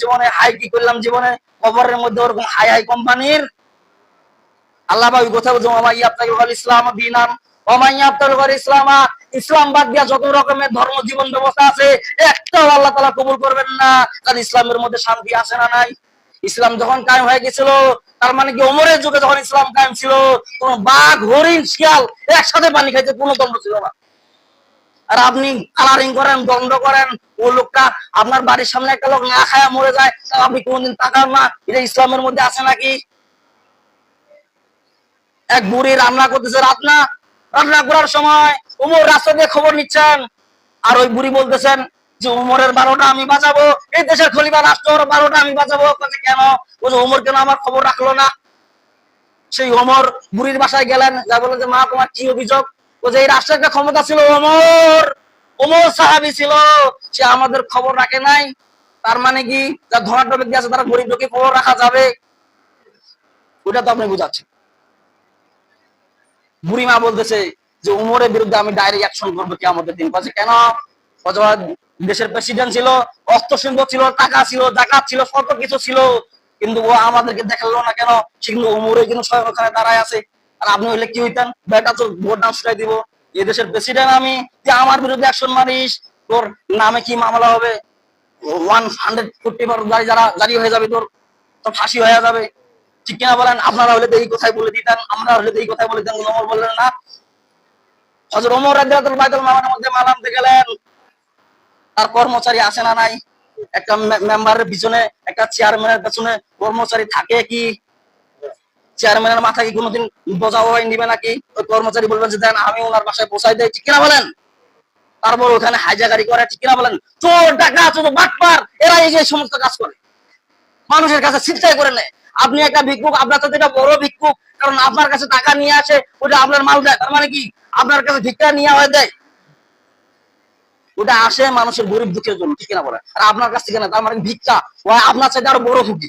জীবনে হাই কি করলাম জীবনে? কবরের মধ্যে ওরকম হাই হাই কোম্পানির? আল্লাহ ভাই কোথাও জমাই আপনাকে ইসলাম দিনাম ওমাই আপনার ইসলাম ইসলাম বাদ দিয়া যত রকমের ধর্ম জীবন ব্যবস্থা আছে, একটাও আল্লাহ তালা কবুল করবেন না। কারণ ইসলামের মধ্যে শান্তি আছে না নাই? ইসলাম যখন কায়েম হয়ে গেছিল, তার মানে কি ওমরের যুগে যখন ইসলাম কায়েম ছিল, কোন বাঘ, হরিণ, শিয়াল একসাথে পানি খাইতে কোনো দণ্ড ছিল না। আর আপনি কালারিং করেন দণ্ড করেন, ও লোকটা আপনার বাড়ির সামনে একটা লোক না খায়া মরে যায় আপনি কোনদিন তাকান না, এটা ইসলামের মধ্যে আছে নাকি? এক বুড়ি রান্না করতেছে রান্না রান্না করার সময় উমর রাস্তা দিয়ে খবর নিচ্ছেন, আর ওই বুড়ি বলতেছেন যে, উমরের বারোটা আমি বাঁচাবো এই দেশের খলিফা রাষ্ট্র বারোটা আমি বাঁচাবো কেন? বলছে, উমর কেন আমার খবর রাখল না? সেই ওমর বুড়ির বাসায় গেলেন, যা বলেন যে, মা, তোমার কি অভিযোগ? বলছে এই রাষ্ট্রের একটা ক্ষমতা ছিল, ওমর ওমর সাহাবি ছিল, সে আমাদের খবর রাখে নাই। তার মানে কি? যার ধনাঢ্য ব্যক্তি আছে, তারা গরিব লোকে খবর রাখা যাবে। ওটা তো আপনি বুঝাচ্ছেন। বুড়িমা বলতেছে যে উমরের বিরুদ্ধে আমি ডাইরেক্ট অ্যাকশন করব কি আমাদের দিন। বলছে, কেন? অথবা দেশের প্রেসিডেন্ট ছিল অস্ত্র শিল্প ছিল, টাকা ছিল, জাকাত ছিল কত কিছু ছিল। কিন্তু ও আমাদেরকে দেখাল না কেন? সেগুলো উমরে কিন্তু ওখানে দাঁড়ায় আছে। আর আপনি হইলে কি হইতেন বেটা তো ভোট ছুটাই দিব। এই দেশের প্রেসিডেন্ট আমি যে আমার বিরুদ্ধে অ্যাকশন মারিস। তোর নামে কি মামলা হবে? ওয়ান হান্ড্রেড ফোর্টি গাড়ি যারা জারি হয়ে যাবে তোর। তোর ফাঁসি হয়ে যাবে। ঠিক কিনা বলেন? আপনারা হলে এই কথাই বলে দিতেন। আমরা হলে এই কথাই বলে দিতেন। ওমর বললেন না। হজর ওমর রাদিয়াতুল বাইতুল মামার মধ্যে মাল আনতে গেলেন। তার কর্মচারী আসে না নাই? একটা মেম্বারের পিছনে, একটা চেয়ারম্যানের পেছনে কর্মচারী থাকে কি? চেয়ারম্যানের মাথা কি কোনোদিন বোঝা হয়ে নিবে নাকি? ওই কর্মচারী বলবেন যে, দেন, আমি ওনার বাসায় পৌঁছাই দেয় ঠিক কিনা বলেন? তারপর ওখানে হাইজাগারি করে, ঠিক কিনা বলেন? চোর টাকা চোর বাটপার এরা এই যে সমস্ত কাজ করে। মানুষের কাছে ছিনতাই করে নেয়। আপনি একটা ভিক্ষুক, আপনার তো এটা বড় ভিক্ষুক। কারণ আপনার কাছে টাকা নিয়ে আসে, ওটা আপনার মাল দেয়। তার মানে কি? আপনার কাছে ভিক্ষা নিয়ে হয়ে দেয়। ওটা আসে মানুষের গরিব দুঃখের জন্য, ঠিক না বলে আর আপনার কাছ থেকে না, তার মানে ভিক্ষা। ও আপনার সাথে আরও বড় হুকি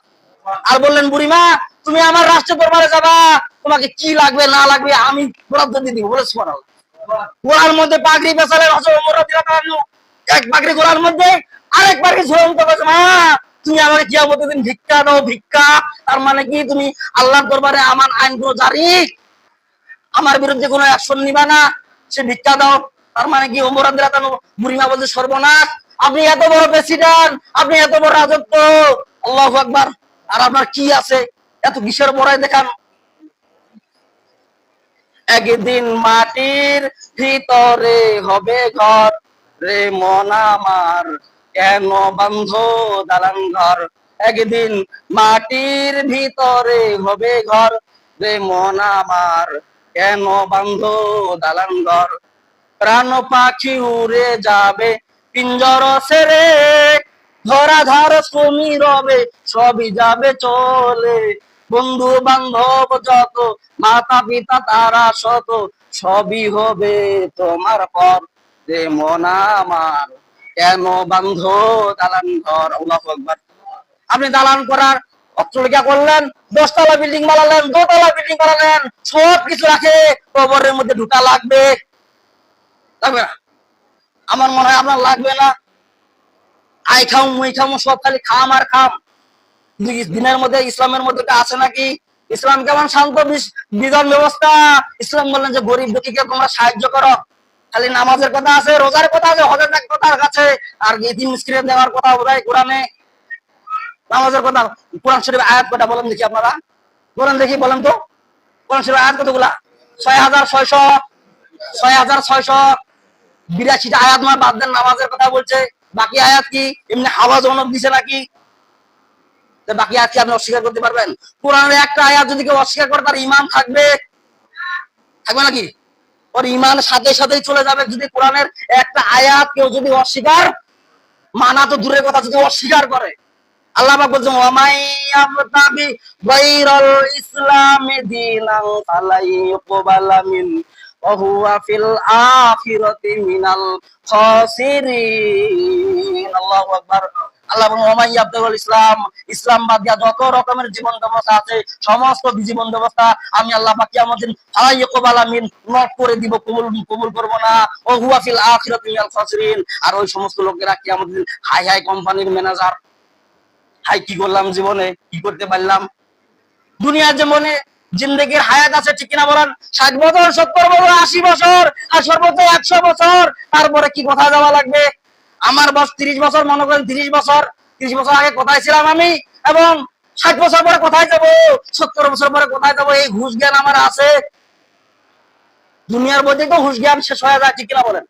আর বললেন, বুড়িমা, তুমি আমার রাষ্ট্র দরবারে যাবা, তোমাকে কি লাগবে, না লাগবে, আমি বরাদ্দ দিয়ে দিব, বলে সুবহানাল্লাহ গোড়ার মধ্যে পাগড়ি আনহু, এক পাগড়ি গোড়ার মধ্যে, আরেক পাগড়ি ঝুলন্ত মা, তুমি আমাকে কিয়ামতের দিন ভিক্ষা দাও, ভিক্ষা, তার মানে কি, তুমি আল্লাহর দরবারে আমার আইনগুলো জারি, আমার বিরুদ্ধে কোনো অ্যাকশন নিবা না, সে ভিক্ষা দাও, তার মানে কি ওমর রাদিয়াল্লাহু আনহু বুড়িমা বলছে, সর্বনাশ, আপনি এত বড় প্রেসিডেন্ট আপনি এত বড় রাজত্ব, আল্লাহ আকবার। আর আপনার কি আছে? এত কিসের বড়াই দেখান। একদিন মাটির ভিতরে হবে ঘর। রে মন আমার কেন বন্ধ দালান ঘর? একদিন মাটির ভিতরে হবে ঘর। রে মন আমার কেন বন্ধ দালান ঘর? প্রাণ পাখি উড়ে যাবে, পিঞ্জর সেরে ধরা ধার শ্রমী রবে, সবই যাবে চলে। বন্ধু বান্ধব যত মাতা পিতা তারা শত, সবই হবে তোমার পর। যে মন আমার, কেন বান্ধ দালান ঘর? আল্লাহু আকবার। আপনি দালান করার অস্ত্রলিকা করলেন, দশতলা বিল্ডিং বানালেন, দোতলা বিল্ডিং বানালেন সব কিছু রাখে, কবরের মধ্যে ঢুকা লাগবে। লাগবে না। আমার মনে হয় আপনার লাগবে না। আই খাম মুই খাম, সব খালি খাম আর খাম। দিনের মধ্যে, ইসলামের মধ্যে আছে নাকি? ইসলাম কেমন শান্ত বিধান ব্যবস্থা? ইসলাম বললেন যে, গরিব দুঃখীকে তোমরা সাহায্য করো। খালি নামাজের কথা আছে, রোজার কথা আছে, হজের কথা আছে আর ইতিম মিসকিনের দেওয়ার কথা বোধহয় কোরআনে। নামাজের কথা, কোরআন শরীফ আয়াত কটা বলেন দেখি আপনারা? বলেন দেখি, বলেন তো। কোরআন শরীফ আয়াত কতগুলা? ছয় হাজার ছয়শো, ছয় হাজার ছয়শো। বিরাশিটা আয়াত মা বাদ দেন নামাজের কথা বলছে। বাকি আয়াত কি? এমনি হাওয়া জনক দিছে নাকি? বাকি আয়াত কি আপনি অস্বীকার করতে পারবেন? কোরআনের একটা আয়াত যদি কেউ অস্বীকার করে, তার ইমান থাকবে। থাকবে নাকি? ওর ইমান সাথে সাথেই চলে যাবে। যদি কোরআনের একটা আয়াত কেউ যদি অস্বীকার, মানা তো দূরের কথা, যদি অস্বীকার করে। আল্লাহ পাক বলছেন, ওয়ামাই ইয়াবতাগি গায়রাল ইসলামি দীনান ফালাই ইউকবালা হুয়া ফিল আখিরাতি মিনাল খাসিরিন আল্লাহু আকবার আল্লাহ বলেন ওয়ামাই ইসলাম ইসলাম বাদ যত রকমের জীবন ব্যবস্থা আছে, সমস্ত জীবন ব্যবস্থা আমি আল্লাহ পাক কিয়ামত দিন ফালাই ইউকবালা মিন নট করে দিব, কবুল কবুল করব না। ও হুয়া ফিল আখিরাতি মিনাল খাসিরিন আর ওই সমস্ত লোকেরা কিয়ামত দিন হাই হাই কোম্পানির ম্যানেজার। হাই, কি করলাম জীবনে? কি করতে পারলাম? দুনিয়ার জীবনে জিন্দগির হায়াত আছে, ঠিক কিনা বলেন? ষাট বছর, সত্তর বছর, আশি বছর, আর সর্বোচ্চ একশো বছর। তারপরে কি কোথায় যাওয়া লাগবে? আমার বয়স তিরিশ বছর, মনে করেন তিরিশ বছর। তিরিশ বছর আগে কোথায় ছিলাম আমি? এবং ষাট বছর পরে কোথায় যাব? সত্তর বছর পরে কোথায় যাব? এই ঘুষ জ্ঞান আমার আছে। দুনিয়ার মধ্যে তো ঘুষ জ্ঞান শেষ হয়ে যায়, ঠিক কিনা বলেন?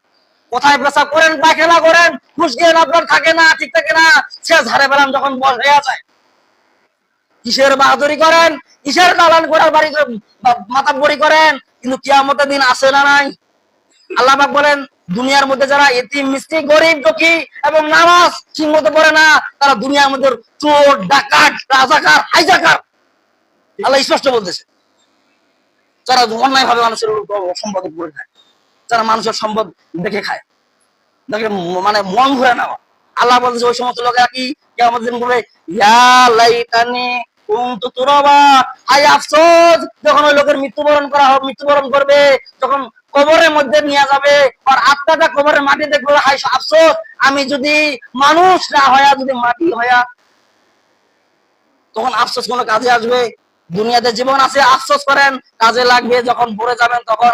কোথায় পেশা করেন, পায়খানা করেন, ঘুষ জ্ঞান আপনার থাকে না, ঠিক থাকে না। শেষ হারে পেলাম যখন বয়স হয়ে যায় কিসের বাহাদুরি করেন? কিসের দালান করার বাড়ি মাথা বড়ি করেন? কিন্তু কিয়ামতের দিন আসে না নাই। আল্লাহ বলেন, দুনিয়ার মধ্যে যারা এতিম মিষ্টি গরিব, দুঃখী এবং নামাজ ঠিক মতো পড়ে না, তারা দুনিয়ার মধ্যে চোর, ডাকাত, রাজাকার, হাইজাকার। আল্লাহ স্পষ্ট বলতেছে। যারা অন্যায় ভাবে মানুষের সম্পদ করে খায়, যারা মানুষের সম্পদ দেখে খায়, দেখে মানে মন ঘুরে নেওয়া। আল্লাহ বলতেছে, ওই সমস্ত লোকেরা কি দিন বলে ইয়া লাইতানি লোকের মৃত্যুবরণ করা হবে মৃত্যুবরণ করবে যখন কবরের মধ্যে নিয়ে যাবে, আর আত্মাটা কবরের মাটি দেখবে হাই আফসোস, আমি যদি মানুষ না হয়া, যদি মাটি হয়া, তখন আফসোস কোনো কাজে আসবে। দুনিয়াতে জীবন আছে, আফসোস করেন, কাজে লাগবে, যখন পড়ে যাবেন তখন